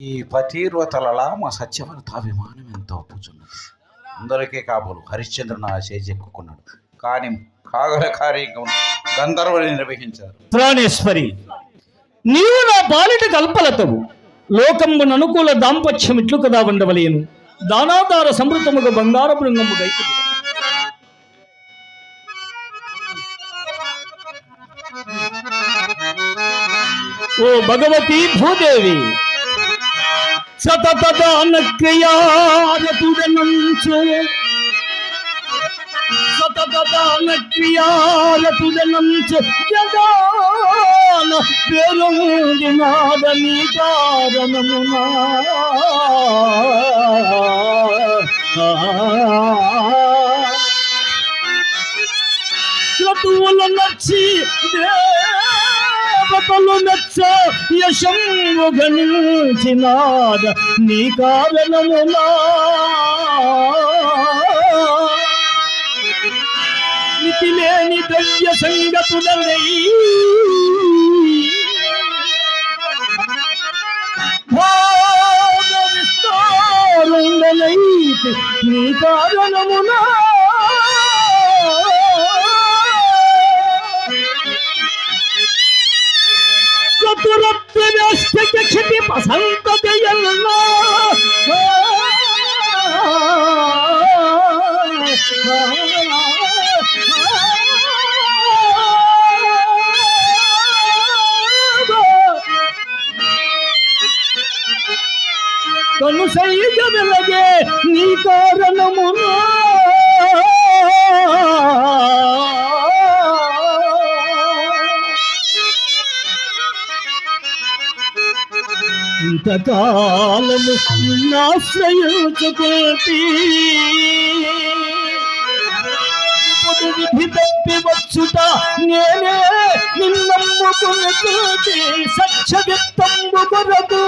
ఈ పతివ్రతలలా మా సత్యవరతాభిమానం ఎంతో పూచున్నది అందరికీ కాబోలు హరిశ్చంద్రుని ఆ చేజెక్కుకున్నాడు కానీ కాగల కార్యక్రమం గంధర్వుని నిర్వహించారు. ప్రాణేశ్వరి నీవు నా పాలిట కల్పలతవు. లోకమున అనుకూల దాంపత్యం ఇట్లు కదా ఉండవలేను. దానాదార సమృద్ధముగా బంగార బృంగము గైకు ఓ భగవతి భూదేవి సతత దాన క్రియారతుడనంచు సతతదాన క్రియాలతుడనంచు జగాన పేరొందినాదని కారణమునా. క్రతువుల నచ్చి దేవతలు మెచ్చ యశంగు గణించినాద నీ కారణమునా మితి లేని ద్రవ్య సంగతులై భోగ నీ కారణమునా 要切点把声音高。ఇంతకాలము నాశ్రయించుకోటి ఇప్పుడు విధి తప్పి వచ్చుట నేనే నిన్నమ్ముకున్నతోటి సత్య విత్తంబు కొరకు.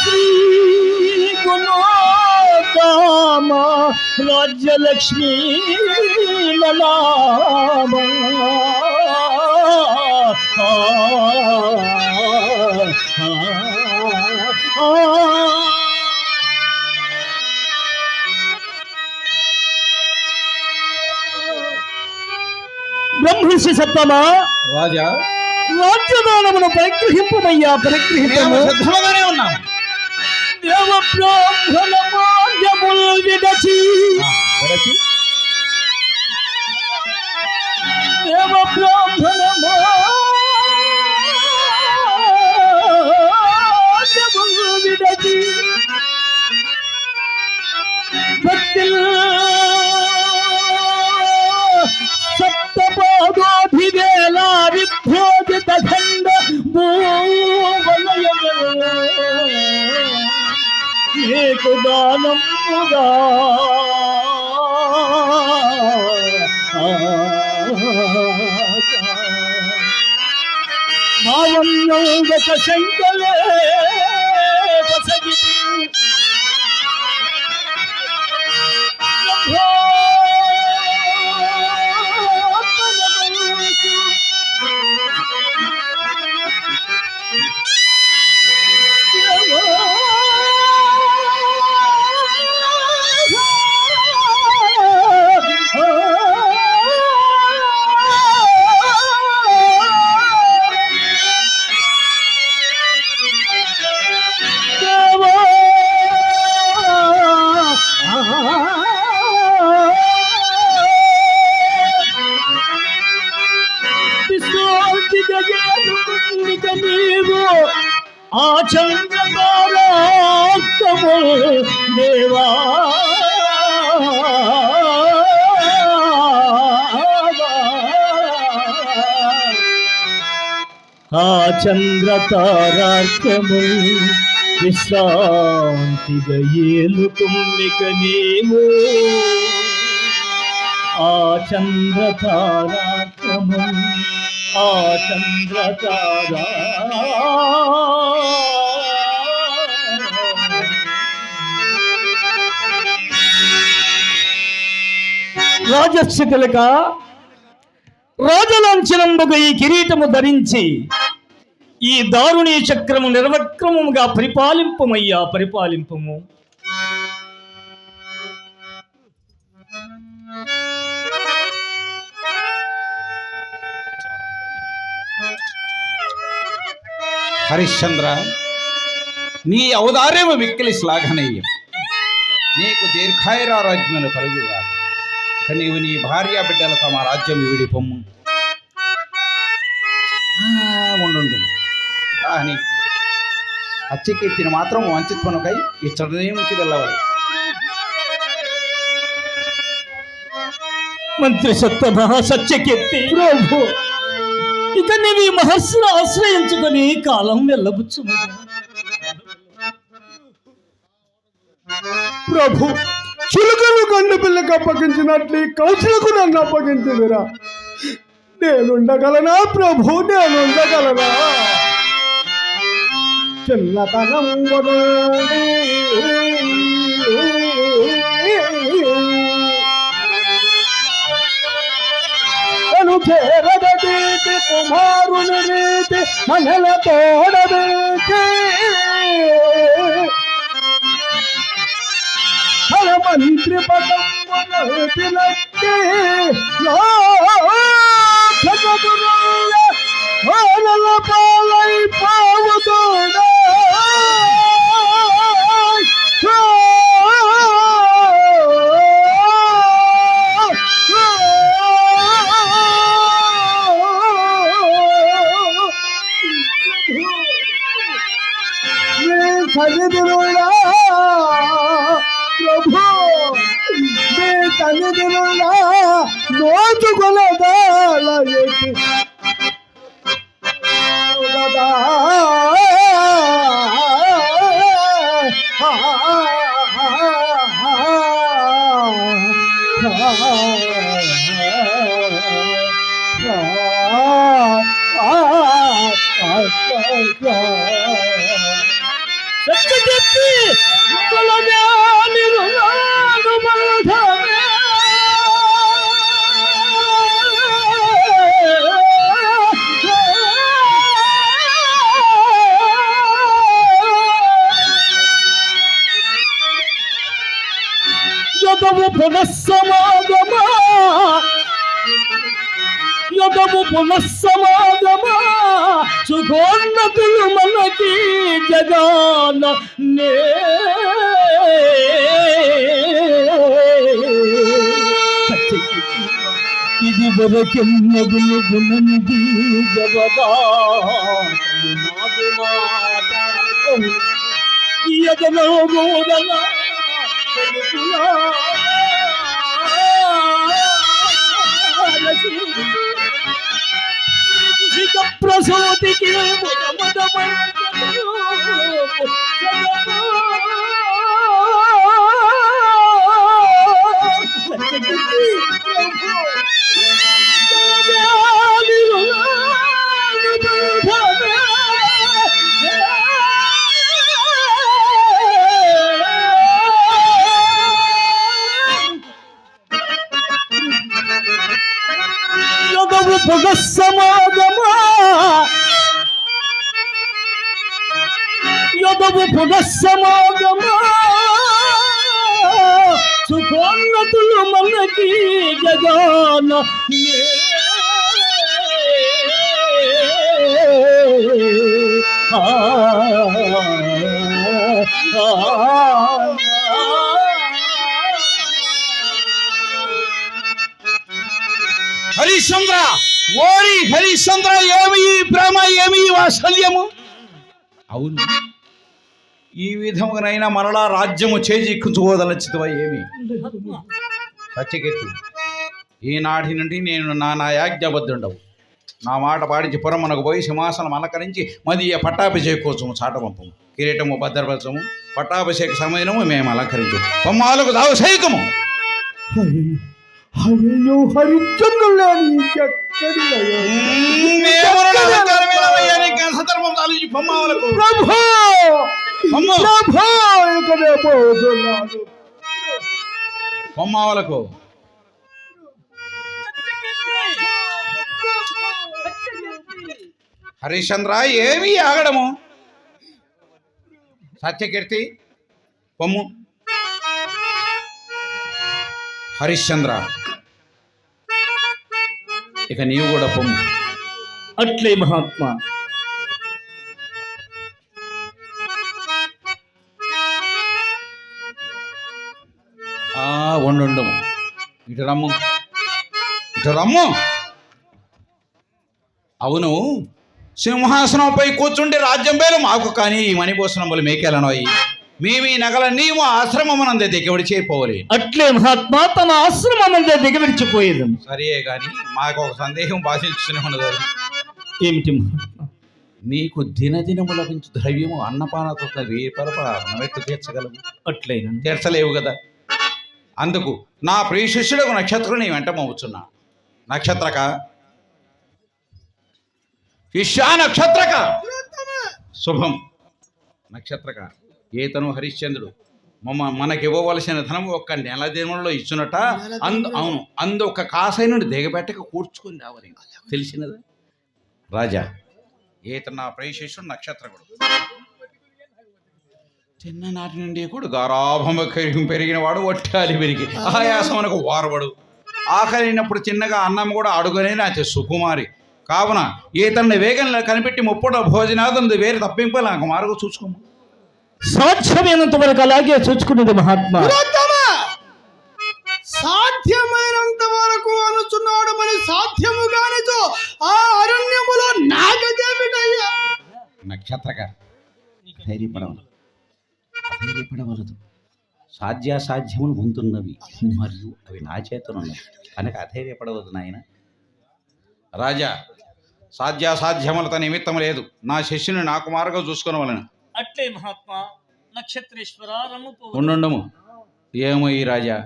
శ్రీ గుణో గుణోదామ రాజ్యలక్ష్మీ లలామ బ్రహ్మర్షి సత్తమా రాజా రాజ్యదానమును పరిగ్రహింపమయ్యా పరిగ్రహింపము సిద్ధముగానే ఉన్నాం దేవ బ్రాహ్మణ మార్గముల్ విడచి దేవ నీకు దానముగా భావన్నౌగత శంకలే శంకర చంద్రతారార్కము విశ్రాంతిగా ఏలుకుమ్మిక నీవు. ఆ చంద్రతారార్కము ఆ చంద్రతారా. రాజస్యకులక రాజలాంఛనంబుగా ఈ కిరీటము ధరించి ఈ దారుణీ చక్రము నిర్వక్రమముగా పరిపాలింపమయ్యా పరిపాలింపము. హరిశ్చంద్ర నీ అవదార్యము విక్కిలి శ్లాఘనీయం నీకు దీర్ఘాయురారాజ్యములు కలుగుగా. నీవు నీ భార్య బిడ్డలు తమ రాజ్యం విడిపొమ్ము. ఉండు కానీ అచ్చకీర్తిని మాత్రం వంచిత్వనుకై ఇచ్చడి నుంచి వెళ్ళవాలి. మంత్రి సత్తన సత్యకీర్తి ప్రభు ఇక నీవు ఈ మహర్షిని ఆశ్రయించుకొని కాలం వెళ్ళబుచ్చు ప్రభు చిలుకలు కన్ను పిల్లకి అప్పగించినట్లు కౌశలకు నన్ను అప్పగించిందిరా నేనుండగలనా ప్రభు నేనుండగలనా? చిన్నతనం వదోడి. తను చేరదీటి కుమారుని రీతి మనల తోడదీటి ఫల మంత్రి పదమునటి ఓనల పాలై పావుతోడ తల్లిదండ్రులా ప్రభు మీ తల్లిదండ్రులా నోచుకొనదాలయకి ఇది వరకెన్నది గుణనిధి జగదా ప్రసూతికి యుగము పునఃసమాగమా సుఖోన్నతులు మనకి జగాన హరిశ్చంద్ర ఓరి హరిశ్చంద్ర ఏమి ప్రేమ ఏమి వాత్సల్యము? అవును. ఈ విధముగానైనా మరలా రాజ్యము చేజిక్కుంచుకోదలచితవా ఏమి? సత్యకీర్తి ఈనాటి నుండి నేను నా నా యాజ్ఞబద్ధుండవు. నా మాట పాడించి పురమునకు పోయి సింహాసనం అలంకరించి మదియ పట్టాభిషేకోత్సవం చాటవంపము కిరీటము భద్రపరచము పట్టాభిషేక సమయము మేము అలంకరించు పొమ్మాలకు దావసైకము. అయ్యో హరిచంద్రులే పొమ్మావలకు హరిశ్చంద్ర ఏమి ఆగడము? సత్యకీర్తి పొమ్ము హరిశ్చంద్ర. ఇక నీవు కూడా పొమ్ము అట్లే మహాత్మా. ఆ వండుండము ఇటు రమ్ము. ఇటు రమ్ము. అవును సింహాసనంపై కూర్చుంటే రాజ్యం పేరు మాకు కానీ ఈ మణిభూషణములు మేకేలనోయి మేము ఈ నగల నీవు ఆశ్రమమునందే దిగబడి చేయిపోవాలి అట్లే మహాత్మా తన ఆశ్రమం అందే దిగవిడిచిపోయేది సరే కానీ మాకు ఒక సందేహం భాషించుతూనే ఉన్నది. ఏమిటి నీకు దినదినము లభించు ద్రవ్యము అన్నపానతో వెయ్యి పరప నవ్వెట్టు తీర్చగలవు. అట్లయినా? తీర్చలేవు కదా. అందుకు నా ప్రియ శిష్యుడకు నక్షత్రం నీ వెంట మోవుచున్నా నక్షత్రక? శిష్యా నక్షత్రక? శుభం. నక్షత్రక? ఈతను హరిశ్చంద్రుడు. మమ్మ మనకి ఇవ్వవలసిన ధనం ఒక్క నెల దినంలో ఇచ్చునట. అందు అవును అందు ఒక కాసై నుండి దిగబెట్టక కూర్చుకొని రావాలి. తెలిసినదా? రాజా ఈత నా ప్రియ శిష్యుడు నక్షత్రకుడు చిన్ననాటి నుండి కూడా గారాభమ పెరిగిన వాడు ఒట్టాలి పెరిగి ఆయాసమునకు వారబడు ఆకలినప్పుడు చిన్నగా అన్నం కూడా అడుగునే నా సుకుమారి. కావున ఈతన్ని వేగంలో కనిపెట్టి ముప్పట భోజనాదుంది వేరే తప్పింపు నాకు మార్గం చూసుకోము సాధ్యమైనంత వరకు అలాగే చూసుకునేది మహాత్మా. సాధ్యమైనంత వరకు అనుచున్నాడు మరి సాధ్యము కానిచో ఆ అరణ్యములో నాగదేమిటయ్యా నక్షత్రక ధైర్యపడవలదు ధైర్యపడవలదు. సాధ్యాసాధ్యములు ముందున్నవి మరియు అవి నా చేతనున్నవి కనుక అధైర్యపడవద్దు నాయన. రాజా సాధ్యాసాధ్యములతో నిమిత్తం లేదు. నా శిష్యుని నాకు మార్గం చూసుకునవలను. అట్లే మహాత్మా నక్షత్రేశ్వర ఉండుండము. ఏమో ఈ రాజా?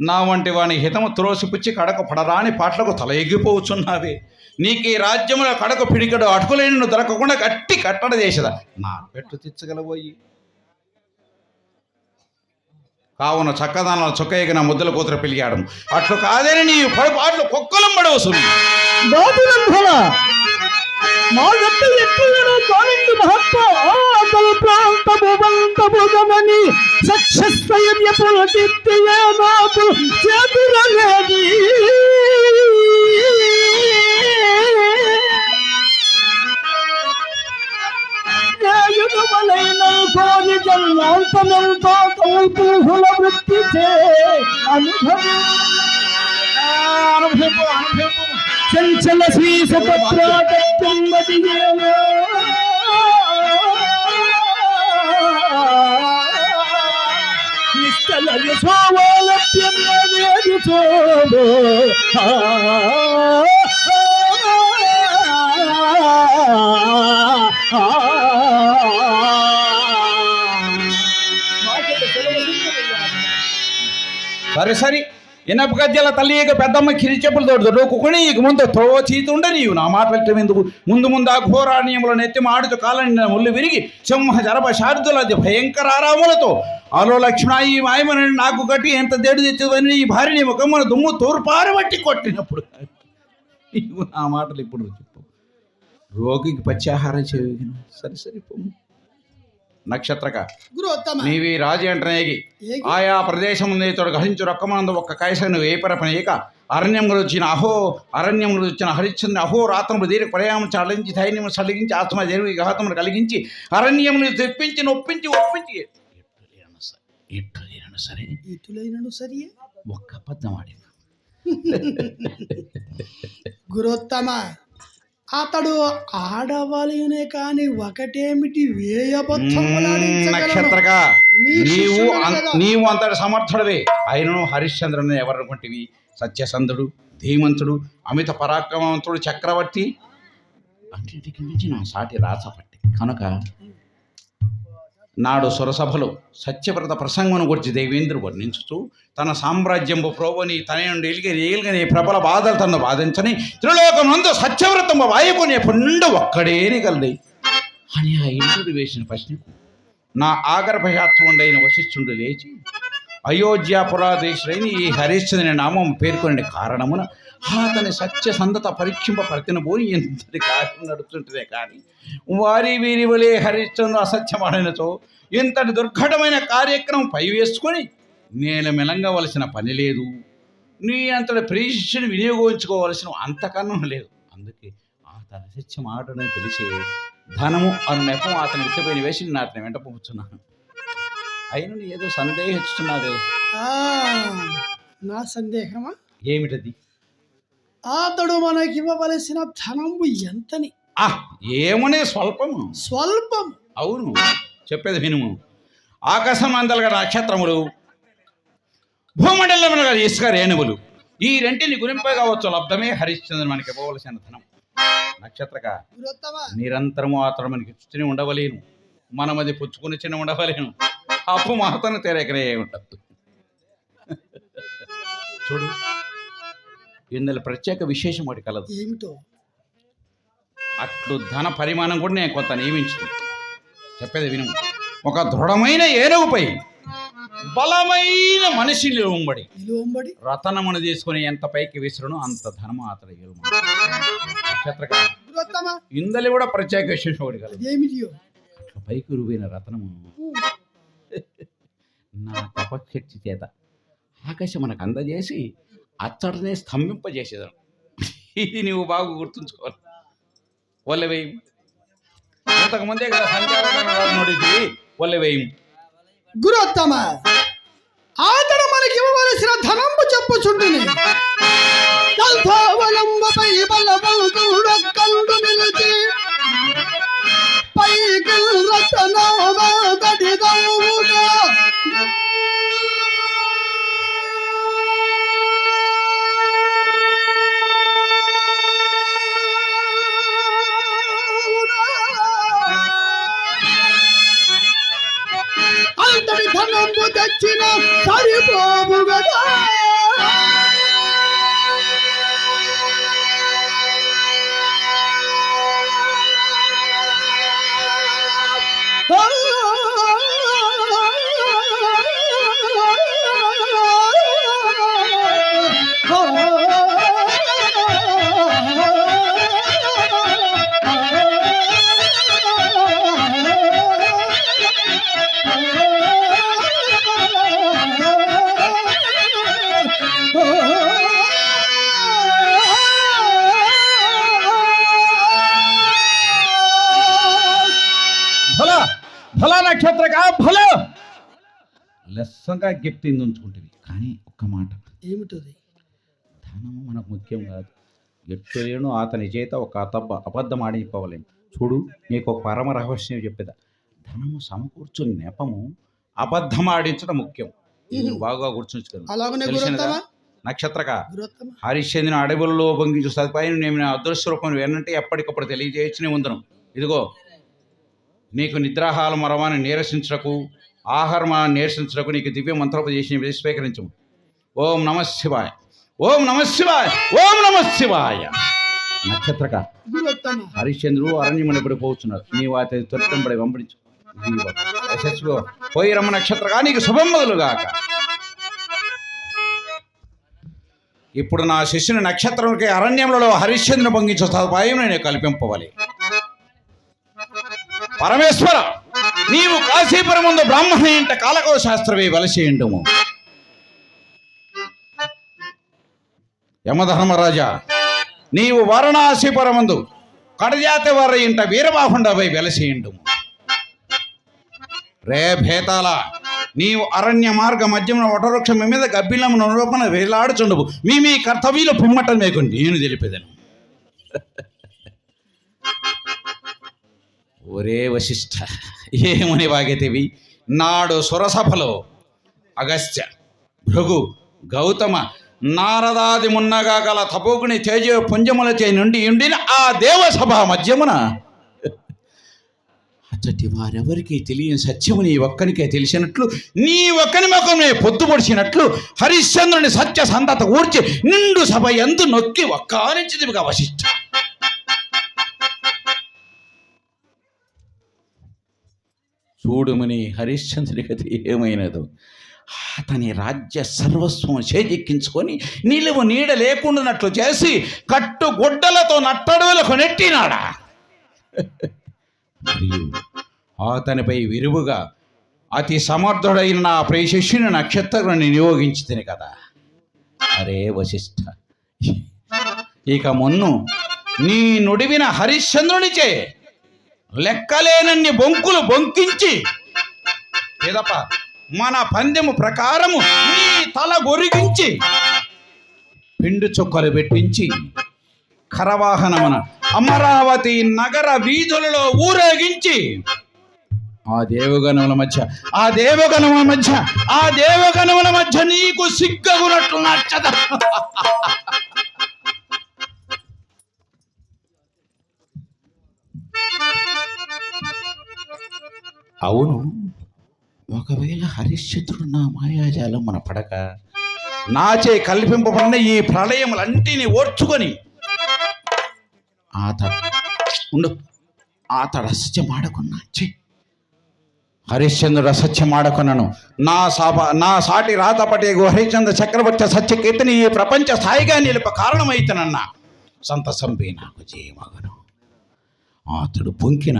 నా వంటి వాని హితము త్రోసిపుచ్చి కడక పడరాని పాటలకు తల ఎగిపోవచ్చున్నావే నీకు ఈ రాజ్యములో కడక పిడికడు అటుకులేని నువ్వు దొరకకుండా గట్టి కట్టడ చేసదా? నా పెట్టు తెచ్చగలబోయి కావున చక్కదానాల చొక్కయ్యకి నా ముద్దల కూతురు పిలిగాడు. అట్లు కాదని నీ పొరపాట్లు కుక్కలం పడవసు ಮಾದಪ್ಪಿ ಎತ್ತುವರ ಕಾಣಿಂದು ಮಹತ್ವ ಆತಲ ಪ್ರಾಂತ ಭುವಂತ ಭುಗಮನಿ ಸಕ್ಷಸ್ಥೈರ್ಯ ಪ್ರತಿತ್ಯ ಮಾತು ಚತುರಗದಿ ಕೋರಿ ಜಲ್ಲಾಂತನಂತ ಕೌತೂಹುಲ చంచల శ్రీసపత్రాటమ్మదియేమో నిష్టల యశోవాలప్యమేది చోదో సరే సరే. ఇనప తల్లి ఇక పెద్దమ్మ కిరి చెప్పులు తోడు దొరుకుని ఇక ముందు త్రోచీతుండే నీవు. నా మాట వెళ్ళటం ఎందుకు ముందు ముందు ఆ ఘోరాణ్యముల నెత్తి మాడుతు కాలని ముళ్ళు విరిగి సింహ జరభ శారదులది భయంకరారాములతో అలో లక్ష్మణ ఈ మాయమని నాకు గట్టి ఎంత దేడు తెచ్చిందని ఈ భార్యని ముఖమ్మను దుమ్ము తూర్పారు బట్టి కొట్టినప్పుడు. నీవు నా మాటలు ఇప్పుడు చెప్పు. రోగికి పచ్చాహారం చేయగిన సరే సరే నక్షత్రక. గురోత్తమ నీవి రాజు అంటనేగి ఏగి? ఆయా ప్రదేశం ఇతడు గ్రహించు రొక్కమందు ఒక్క కైసను వేపరపనేక అరణ్యములు వచ్చిన అహో అరణ్యములు వచ్చిన హరిశ్చంద్ర అహో రాత్రములు దీర్ఘ ప్రయాణం చలించి ధైర్యము సలిగించి ఆత్మ దేవి ఘాతములు కలిగించి అరణ్యములు తెప్పించి నొప్పించి ఒప్పించి. ఎట్టులేనను సరే. ఒక్క అబద్ధం ఆడి గురోత్తమ అతడు ఆడవలయునే కాని ఒకటేమిటి వేయబద్ధములాడించగలను నక్షత్రక నీ నీవు. నీవు అంతటి సమర్థుడవే. అయినను హరిశ్చంద్రుని ఎవరనుకుంటివి సత్యసంధుడు ధీమంతుడు అమిత పరాక్రమవంతుడు చక్రవర్తి. అన్నిటికి మించి నా సాటి రాసపట్టి కనుక నాడు సురసభలు సత్యవ్రత ప్రసంగమును గురించి దేవేంద్రుడు వర్ణించుతూ తన సామ్రాజ్యంబు ప్రోవని తన నుండి ఎలిగి ఏలిగని ప్రబల బాధలు తను బాధించని త్రిలోకమందు సత్యవ్రతం వాయుకునే పుండు ఒక్కడేని గల్లి అని ఆ ఇంద్రుడు వేసిన ప్రశ్నకు నా ఆగర్భయాత్ముడైన వశిష్ఠుడు లేచి అయోధ్యాపురాధీశుడైన ఈ హరిశ్చంద్రుని నామం పేర్కొనే కారణమున అతని సత్యసంధత పరీక్షింప ప్రతినబోని ఎంతటి కార్యం నడుస్తుంటే కానీ వారి వీరి వలే హరిశ్చంద్ర అసత్యమాడినచో ఇంతటి దుర్ఘటమైన కార్యక్రమం పై వేసుకొని నేను మెలంగవలసిన పని లేదు. నీ అంతటి ప్రేషిని వినియోగించుకోవలసిన అంతకన్నా లేదు. అందుకే అతని అసత్యం ఆడని తెలిసి ధనము అను నెపం అతని విత్తపైన వేసి నేను అతని వెంట పంపుతున్నాను అయిన ఏదో సందేహిస్తున్నదే నా సందేహమా? ఏమిటది? అతడు మనకి ఇవ్వవలసిన ధనంబు ఎంతని? ఆ ఏమనే స్వల్పము. స్వల్పం అవును చెప్పేది వినుము. ఆకాశం అందలుగా నక్షత్రములు భూమండలంలో గల ఇసుక రేణువులు ఈ రెంటిని గురింపై కావచ్చు లబ్ధమే హరిశ్చంద్రుని మనకి ఇవ్వవలసిన ధనం. నక్షత్రక నిరంతరము అతడు మనకి చుట్టూనే ఉండవలేను. మనం అది పుచ్చుకుని చిన్న ఉండవలేను. అప్పు మహతను తెరకనే ఉండదు. చూడు ఇందులో ప్రత్యేక విశేషం ఒకటి కలదు. ఏమిటో? అట్లు ధన పరిమాణం కూడా నేను కొంత నియమించింది. చెప్పేది విను. ఒక దృఢమైన ఏనుగుపై బలమైన మనిషి నిలువంబడి నిలువంబడి రతనమును తీసుకుని ఎంత పైకి విసురును అంత ధనము అతడు నక్షత్రక ఇందలి కూడా ప్రత్యేక విశేషం ఒకటి కలదు. అట్లా పైకి ఉరువైన రతనము. నా తపశక్తి చేత ఆకాశం మనకు అందజేసి అచ్చటనే స్తంభింపజేసేదాం ఇది నువ్వు బాగా గుర్తుంచుకోవాలి. వల్లవేయం ఇంతకు ముందే కదా సంధ్యావనం వల్లవేయం ఒల్లెవేయి గురుత్తమ ఆతడు మనకి ఇవ్వవలసిన ధనంబు చెప్పుచుండిని దంతావలంబపై బలవంతుడొక్కండు నిలిచి పైకి రతనామా ధనంబు తెచ్చిన లెస్సంగా గిఫ్టింగ్ ఉంచుకుంటుంది కానీ ఒక్క మాట. ఏమిటది? ధనము మనకు ముఖ్యం కాదు. ఎట్టులేను అతని చేత ఒక అతబ్బ అబద్ధం ఆడిపోవలేము చూడు నీకు ఒక పరమ రహస్యం చెప్పేదా. ధనము సమకూర్చుని నెపము అబద్ధం ఆడించడం ముఖ్యం. ఇది బాగా? గురుత్తమ నక్షత్రక. హరిశ్చంద్రుని అడవుల్లో పొంగించు సదుపాయం నేను నా అదృశ్య రూపం వేనంటే ఎప్పటికప్పుడు తెలియజేయచ్చునే ఉందను. ఇదిగో నీకు నిద్రాహాల మరవాన్ని నీరసించటకు ఆహారం నీరసించటకు నీకు దివ్య మంత్రోపదేశం స్వీకరించము. ఓం నమ శివాయ. ఓం నమ శివాయ. ఓం నమ శివాయ. నక్షత్రక హరిశ్చంద్రుడు అరణ్యముని పడిపోతున్నారు నీవు అతని త్వరితంబడి వెంబడించు. ఇది యశస్సులో పోయి రమ్మ నక్షత్రగా నీకు శుభం మొదలుగాక. ఇప్పుడు నా శిష్యుని నక్షత్రంకి అరణ్యములలో హరిశ్చంద్రుని పొంగించే సదుపాయం నేను కల్పింపవాలి. పరమేశ్వర! నీవు కాశీపురం ముందు బ్రాహ్మణ ఇంట కాలకో శాస్త్రవే వలసేయండుము యమధర్మరాజా నీవు వారణాసిపురమందు కడజాతి వారి ఇంట వీరబాహుండపై వెలసేయండుము రే భేతాల నీవు అరణ్య మార్గ మధ్యమున వటవృక్షం మీద గబ్బిలమున రూపన వేలాడుచుండవు మీ మీ కర్తవ్యులు పుమ్మటం మీకు నేను తెలిపేదను. ఒరే వశిష్ఠ ఏమని వాగేతివి? నాడు సురసభలో అగస్త్య భృగు గౌతమ నారదాది మున్నగా గల తపోగుని తేజ పుంజములచే నుండి ఉండిన ఆ దేవసభ మధ్యమున అచ్చటి వారెవరికి తెలియని సత్యము నీ ఒక్కనికే తెలిసినట్లు నీ ఒక్కని ముఖమే పొద్దు పొడిచినట్లు హరిశ్చంద్రుని సత్య సంతత ఊర్చి నిండు సభ ఎందు నొక్కి ఒక్కానించిదిగా వశిష్ఠ. చూడుమని హరిశ్చంద్రుడి కథ ఏమైనదో అతని రాజ్య సర్వస్వం చేజిక్కించుకొని నిలువు నీడ లేకుండానట్లు చేసి కట్టు గుడ్డలతో నట్టడవులకు నెట్టినాడా? మరియు అతనిపై విరువుగా అతి సమర్థుడైన నా ప్రియ శిష్యుని నక్షత్రాన్ని నియోగించి కదా. అరే వశిష్ఠ ఇక మొన్ను నీ నుడివిన హరిశ్చంద్రునిచే లెక్కలేనన్ని బొంకులు బొంకించి ఏదప్ప మన పందెము ప్రకారము నీ తల గొరిగించి పిండు చుక్కలు పెట్టించి కరవాహనమున అమరావతి నగర వీధులలో ఊరేగించి ఆ దేవగణముల మధ్య ఆ దేవగణముల మధ్య ఆ దేవగణముల మధ్య నీకు సిగ్గగునట్లు నచ్చద. అవును. ఒకవేళ హరిశ్చంద్రుడు నా మాయాజాలం మన పడక నాచే కల్పింపబడిన ఈ ప్రళయములంటిని ఓర్చుకొని ఆతడు ఉండు ఆతడు అసత్యమాడకున్నా చే హరిశ్చంద్రుడు అసత్యమాడకున్నాను నా సాప నా సాటి రాతపటి హరిశ్చంద్ర చక్రవర్తి సత్య కీర్తిని ఈ ప్రపంచ స్థాయిగా నిలుప కారణమైతనన్నా. సంతసంపే నాకు జయమగను. అతడు పొంకిన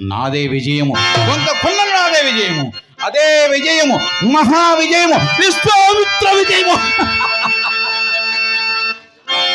నాదే విజయము. కొంత కొన్న నాదే విజయము. అదే విజయము. మహా విజయము. విశ్వామిత్ర విజయము.